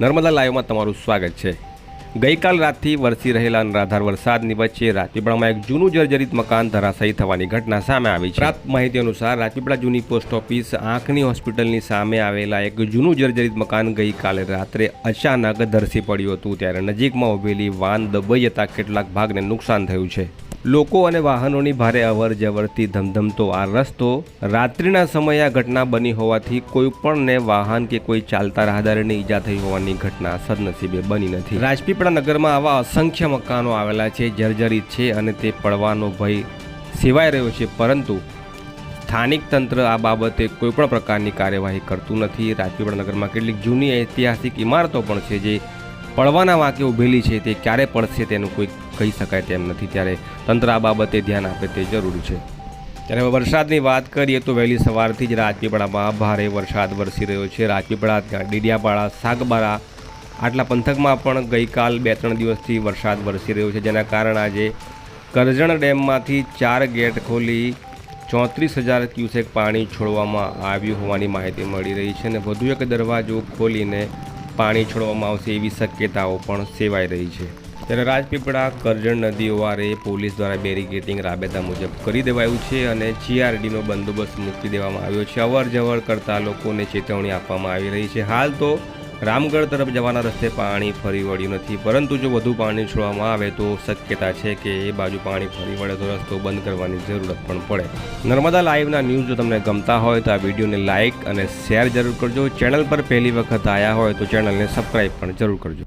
નર્મદા લાઈવમાં તમારું સ્વાગત છે. ગઈકાલ રાતથી વરસી રહેલા અનરાધાર વરસાદની વચ્ચે રાજપીપળામાં એક જૂનું જર્જરિત મકાન ધરાશાયી થવાની ઘટના સામે આવી છે. પ્રાપ્ત માહિતી અનુસાર, રાજપીપળા જૂની પોસ્ટ ઓફિસ આંખની હોસ્પિટલની સામે આવેલા એક જૂનું જર્જરિત મકાન ગઈકાલે રાત્રે અચાનક ધરસી પડ્યું હતું. ત્યારે નજીકમાં ઉભેલી વાન દબાઈ જતા કેટલાક ભાગને નુકસાન થયું છે. લોકો અને વાહનોની ભારે અવર જવરથી ધમધમતો આ રસ્તો રાત્રિના સમયે આ ઘટના બની હોવાથી કોઈ પણને વાહન કે કોઈ ચાલતા રાહદારીને ઈજા થઈ હોવાની ઘટના સદનસીબે બની નથી. રાજપીપળા નગરમાં આવા અસંખ્ય મકાનો આવેલા છે, જર્જરિત છે અને તે પડવાનો ભય સેવાઈ રહ્યો છે, પરંતુ સ્થાનિક તંત્ર આ બાબતે કોઈપણ પ્રકારની કાર્યવાહી કરતું નથી. રાજપીપળા નગરમાં કેટલીક જૂની ઐતિહાસિક ઇમારતો પણ છે, જે પડવાના વાંકે ઊભેલી છે, તે ક્યારે પડશે તેનું કોઈ કહી શકાય તેમ નથી. ત્યારે તંત્ર આ બાબતે ધ્યાન આપે તે જરૂરી છે. ત્યારે વરસાદની વાત કરીએ તો વહેલી સવારથી જ રાજપીપળામાં ભારે વરસાદ વરસી રહ્યો છે. રાજપીપળા, ડીડિયાપાડા, સાગબારા આટલા પંથકમાં પણ ગઈકાલ બે ત્રણ દિવસથી વરસાદ વરસી રહ્યો છે, જેના કારણે આજે કરજણ ડેમમાંથી ચાર ગેટ ખોલી ચોત્રીસ હજાર ક્યુસેક પાણી છોડવામાં આવ્યું હોવાની માહિતી મળી રહી છે અને વધુ એક દરવાજો ખોલીને પાણી છોડવામાં આવશે એવી શક્યતાઓ પણ સેવાઈ રહી છે. ત્યારે રાજપીપળા, કરજણ નદી ઓવારે પોલીસ દ્વારા બેરિકેટિંગ રાબેતા મુજબ કરી દેવાયું છે અને જીઆરડીનો બંદોબસ્ત મૂકી દેવામાં આવ્યો છે. અવર જવર કરતા લોકોને ચેતવણી આપવામાં આવી રહી છે. હાલ તો રામગઢ તરફ જવાના રસ્તે પાણી ફરી વળ્યું નથી. પરંતુ જો વધુ પાણી છોડવામાં આવે તો શક્યતા છે કે એ બાજુ પાણી ફરી વળે તો રસ્તો બંધ કરવાની જરૂરત પણ પડે. નર્મદા લાઈવના ન્યૂઝ જો તમને ગમતા હોય તો આ વિડીયોને લાઇક અને શેર જરૂર કરજો. ચેનલ પર પહેલી વખત આવ્યા હોય તો ચેનલને સબસ્ક્રાઈબ પણ જરૂર કરજો.